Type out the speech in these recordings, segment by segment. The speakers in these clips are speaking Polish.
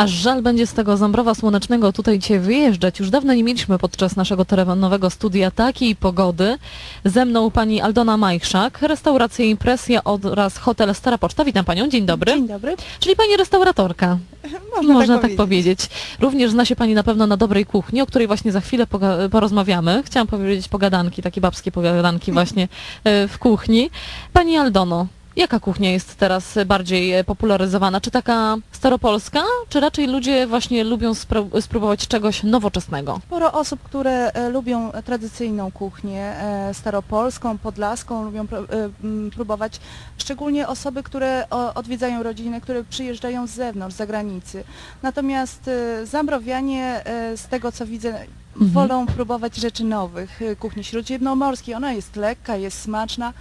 Aż żal będzie z tego Zambrowa Słonecznego tutaj dzisiaj wyjeżdżać. Już dawno nie mieliśmy podczas naszego terenowego studia takiej pogody. Ze mną pani Aldona Majchrzak, restauracja Impresja oraz hotel Stara Poczta. Witam panią, dzień dobry. Dzień dobry. Czyli pani restauratorka, Można, można tak, tak powiedzieć. Również zna się pani na pewno na dobrej kuchni, o której właśnie za chwilę porozmawiamy. Chciałam powiedzieć pogadanki, takie babskie pogadanki właśnie e, w kuchni. Pani Aldono, jaka kuchnia jest teraz bardziej e, popularyzowana? Czy taka staropolska, czy raczej ludzie właśnie lubią spró- spróbować czegoś nowoczesnego? Sporo osób, które e, lubią tradycyjną kuchnię e, staropolską, podlaską, lubią e, m, próbować, szczególnie osoby, które o, odwiedzają rodziny, które przyjeżdżają z zewnątrz, z zagranicy. Natomiast e, Zambrowianie, e, z tego co widzę, Mhm. wolą próbować rzeczy nowych, e, kuchni śródziemnomorskiej. Ona jest lekka, jest smaczna,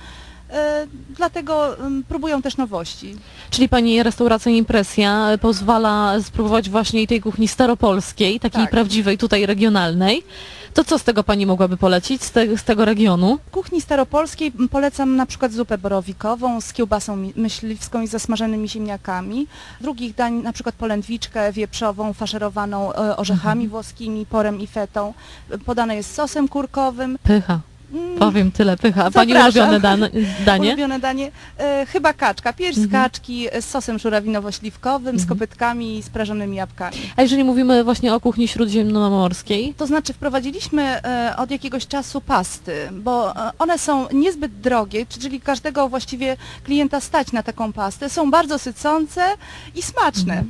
dlatego m, próbują też nowości. Czyli pani restauracja Impresja e, pozwala spróbować właśnie tej kuchni staropolskiej, takiej Tak. prawdziwej, tutaj regionalnej. To co z tego pani mogłaby polecić, z, te, z tego regionu? Kuchni staropolskiej polecam na przykład zupę borowikową z kiełbasą mi- myśliwską i zasmażonymi ziemniakami. Drugich dań na przykład polędwiczkę wieprzową faszerowaną e, orzechami włoskimi, porem i fetą. Podane jest sosem kurkowym. Pycha. Powiem tyle, pycha. A pani Zapraszam. ulubione dan- danie? Ulubione danie. E, chyba kaczka. Pierś z Mhm. kaczki e, z sosem żurawinowo-śliwkowym, z Mhm. kopytkami i sprażonymi jabłkami. A jeżeli mówimy właśnie o kuchni śródziemnomorskiej, To znaczy wprowadziliśmy e, od jakiegoś czasu pasty, bo e, one są niezbyt drogie, czyli każdego właściwie klienta stać na taką pastę. Są bardzo sycące i smaczne.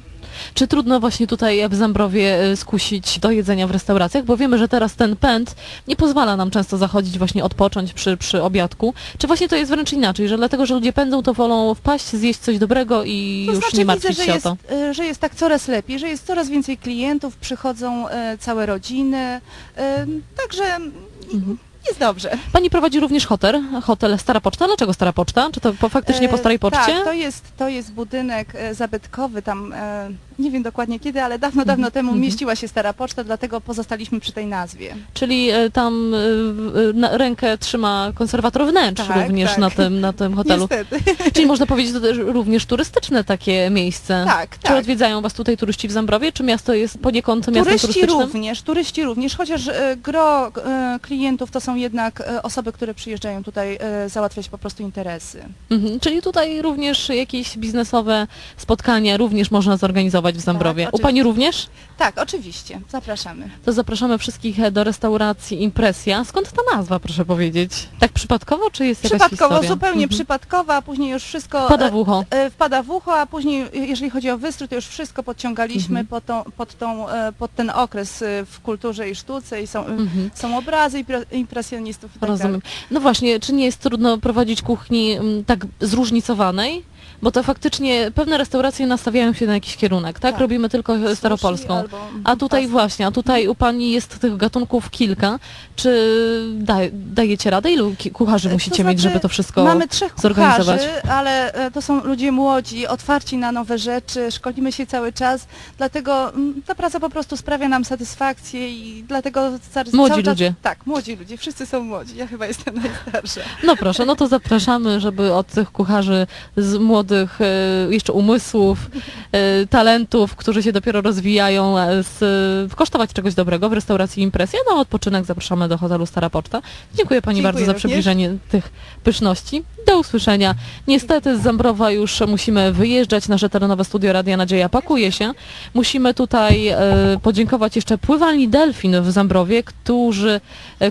Czy trudno właśnie tutaj w Zambrowie e, skusić do jedzenia w restauracjach? Bo wiemy, że teraz ten pęd nie pozwala nam często zachodzić właśnie odpocząć przy, przy obiadku. Czy właśnie to jest wręcz inaczej, że dlatego, że ludzie pędzą, to wolą wpaść, zjeść coś dobrego i To już znaczy nie widzę, martwić że się jest, o to? e, że jest tak coraz lepiej, że jest coraz więcej klientów, przychodzą e, całe rodziny, także Mhm. Jest dobrze. Pani prowadzi również hotel, hotel Stara Poczta. Dlaczego Stara Poczta? Czy to po, faktycznie po E, Starej Poczcie? Tak, to jest, to jest budynek e, zabytkowy, tam e, nie wiem dokładnie kiedy, ale dawno, dawno Mhm, temu mhm. mieściła się Stara Poczta, dlatego pozostaliśmy przy tej nazwie. Czyli e, tam e, w- na, rękę trzyma konserwator wnętrz Tak, również tak. na tym, na tym hotelu. Niestety. Czyli można powiedzieć, to też również turystyczne takie miejsce. Tak, Czy tak. odwiedzają Was tutaj turyści w Zambrowie, czy miasto jest poniekąd miastem Turyści turystycznym? również, turyści również, chociaż e, gro e, klientów to są jednak e, osoby, które przyjeżdżają tutaj e, załatwiać po prostu interesy. Mhm. Czyli tutaj również jakieś biznesowe spotkania również można zorganizować w Zambrowie. Tak, U Pani również? Tak, oczywiście, zapraszamy. To zapraszamy wszystkich e, do restauracji Impresja. Skąd ta nazwa, proszę powiedzieć? Tak przypadkowo, czy jest jakaś Przypadkowo, historia? zupełnie Mhm. przypadkowo, a później już wszystko Pada w ucho. wpada w ucho, a później jeżeli chodzi o wystrój, to już wszystko podciągaliśmy Mhm. pod, tą, pod, tą, pod ten okres w kulturze i sztuce i są, Mhm. są obrazy impre- impresjonistów i tak Rozumiem. dalej. No właśnie, czy nie jest trudno prowadzić kuchni mm, tak zróżnicowanej? Bo to faktycznie pewne restauracje nastawiają się na jakiś kierunek, tak? Tak. Robimy tylko staropolską. albo A tutaj właśnie, a tutaj u Pani jest tych gatunków kilka. Czy da, dajecie radę? Ilu ki- kucharzy To musicie mieć, znaczy, żeby to wszystko... Mamy trzech zorganizować? kucharzy, ale e, to są ludzie młodzi, otwarci na nowe rzeczy, szkolimy się cały czas, dlatego mm, ta praca po prostu sprawia nam satysfakcję i dlatego ca- Młodzi cały czas, ludzie. Tak, młodzi ludzie, wszyscy są młodzi, ja chyba jestem najstarsza. No proszę, no to zapraszamy, żeby od tych kucharzy z młodych e, jeszcze umysłów, e, talentów, którzy się dopiero rozwijają, e, z, kosztować czegoś dobrego w restauracji Impresja. No a odpoczynek zapraszamy do hotelu Stara Poczta. Dziękuję Pani Dziękuję bardzo za również. przybliżenie tych pyszności. Do usłyszenia. Niestety z Zambrowa już musimy wyjeżdżać. Nasze terenowe studio Radia Nadzieja pakuje się. Musimy tutaj podziękować jeszcze pływalni Delfin w Zambrowie, którzy,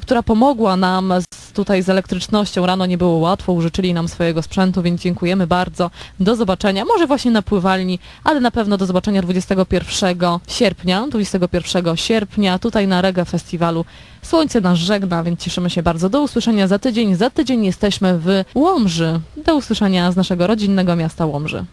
która pomogła nam z, tutaj z elektrycznością. Rano nie było łatwo, użyczyli nam swojego sprzętu, więc dziękujemy bardzo. Do zobaczenia, może właśnie na pływalni, ale na pewno do zobaczenia 21 sierpnia, 21 sierpnia tutaj na Reggae Festiwalu. Słońce nas żegna, więc cieszymy się bardzo. Do usłyszenia za tydzień. Za tydzień jesteśmy w Łomży. Do usłyszenia z naszego rodzinnego miasta Łomży.